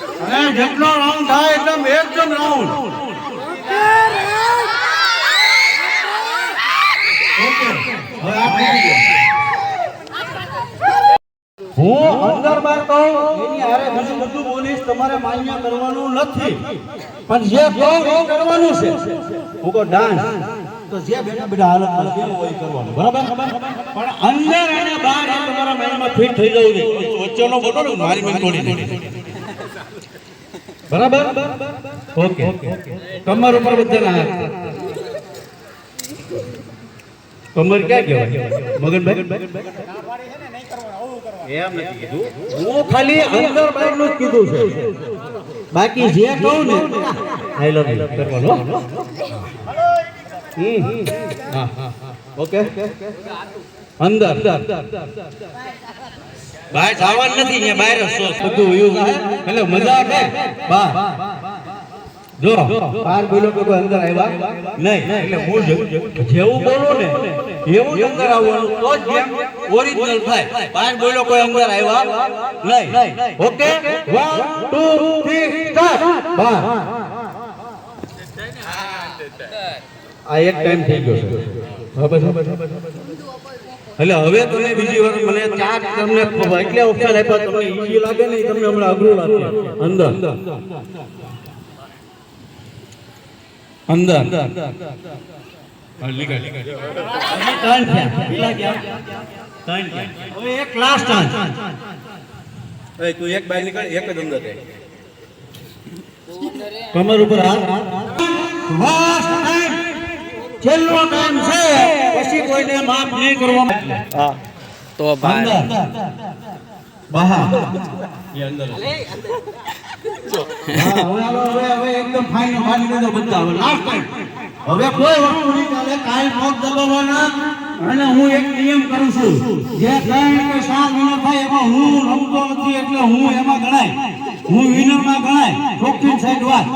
અને જેટલો રાઉન્ડ થાય એકદમ એકદમ રાઉન્ડ. હું અંદર બાર કહું એની હારે બીજું બધું બોલીશ, તમારે માન્ય કરવાનું નથી. પણ જે કહું એ કરવાનું છે. હું કહું, ડાન્સ. તો જે બેટા બેટા હાલતમાં કેવું હોય કરવાનું. બરાબર? પણ અંદર અને બહાર તમારા મનમાં ફિટ થઈ જવું વચ્ચેનો બોલો મારી મેં તોડી દે. બરાબર? ઓકે. કમર ઉપર બધા ના કમર ક્યાં કહેવાય? મગનભાઈ? એમ નથી કીધું. હું ખાલી અંદર બહારનું કીધું છે. બાકી જે કહું ને આઈ લવ યુ કરવાનો ઓકે. અંદર. બહાર જવાનું નથી ને બહાર બધું એવું એટલે મજા આવે. બા. જો. બાર બોલો કે અંદર આવ્યા. નહીં. એટલે હું જેવું જેવું બોલો ને એવું જ અંદર આવવાનું. તો જ ઓરિજિનલ થાય. બાર બોલો કોઈ અંદર આવ્યા. નહીં. ઓકે? 1 2 3 સ્ટાર્ટ બા. આ એક ટાઈમ થઈ ગયો એટલે હવે તમે બીજી વાર મને ચાર તમને એટલે ઓપ્શન આપ્યા તમને ઈઝી લાગે ને તમને હમણાં અઘરું લાગે. અંદર. તું એક બાય નીકળ, એક જ અંદર. કમર ઉપર હાથ. છેલ્લો નામ છે. પછી કોઈને માફ નહીં કરવામાં હા. તો બાય બહાર એ અંદર હવે હવે હવે એકદમ ફાઇન માની લેજો બધા. હવે લાસ્ટ ટાઈમ હવે કોઈ વસ્તુ નહીં ચાલે કાંઈ પગ દબાવવાના અને હું એક નિયમ કરું છું. જે ત્રણ કે સાત મિનિટ થાય એમાં હું રમતો નથી એટલે હું એમાં ગણાય. હું વિનરમાં ગણાય. ચોખ્ખી સાઈડ વાત.